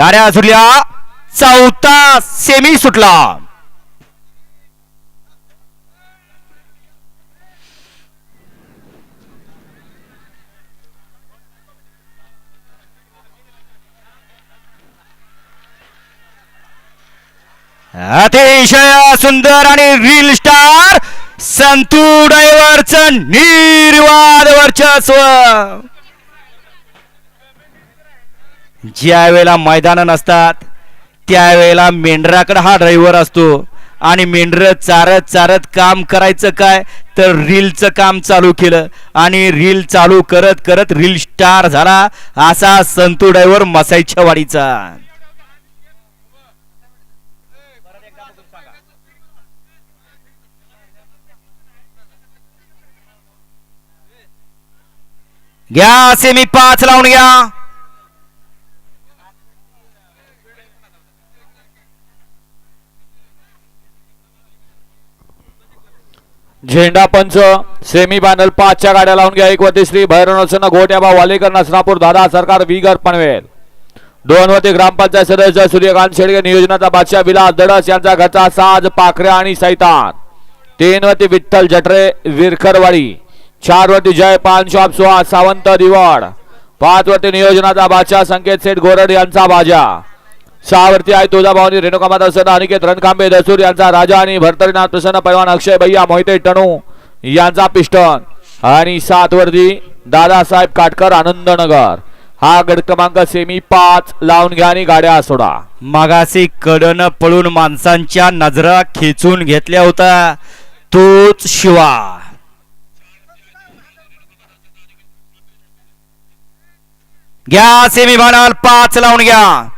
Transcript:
गाड्या सुटल्या. चौथा सेमी सुटला. अतिशय सुंदर आणि रील स्टार संतू डायव्हरचं निर्वाद वर्चस्व. ज्या वेळेला मैदान नसतात त्यावेळेला मेंढराकडे हा ड्रायव्हर असतो. आणि मेंढर चारत चारत काम करायचं काय? तर रीलचं काम चालू केलं. आणि रील चालू करत करत रील स्टार झाला असा संतू ड्रायव्हर मसाईच्या वाडीचा. घ्या सेमी पाच लावून घ्या. झेंडा पंच सेमी फायनल पाचच्या गाड्या लावून घ्या. एक वती श्री भैरवनाथ वालेकर वालेकर नसनापूर दादा सरकार विगर पनवेल. दोन वती ग्रामपंचायत सदस्य सूर्यकांत शेडगे नियोजनाचा बादशाह विलास दडस यांचा घरचा साज पाखऱ्या आणि सैतान. तीन वती विठ्ठल जठरे विरखरवाडी. चार वती जय पानशॉप सुहास सावंत दिवाड. पाच वती नियोजनाचा बादशाह संकेत सेठ गोरड यांचा बाजा. सहावरती आहे तुळजाभवानी रेणुका माता सदा अनिकेत रणकांबे दसूर यांचा राजा आणि भरतरीनाथ प्रसन्न पैलवान अक्षय भैया मोहिते टणू यांचा पिस्टन आणि सातवरती दादासाहेब काटकर आनंदनगर. हा गड क्रमांक सेमी पाच लावून घ्या आणि गाड्या सोडा. मागासी कडन पळून माणसांच्या नजरा खेचून घेतल्या होत्या. तोच शिवा. घ्या सेमी फायनल पाच लावून घ्या.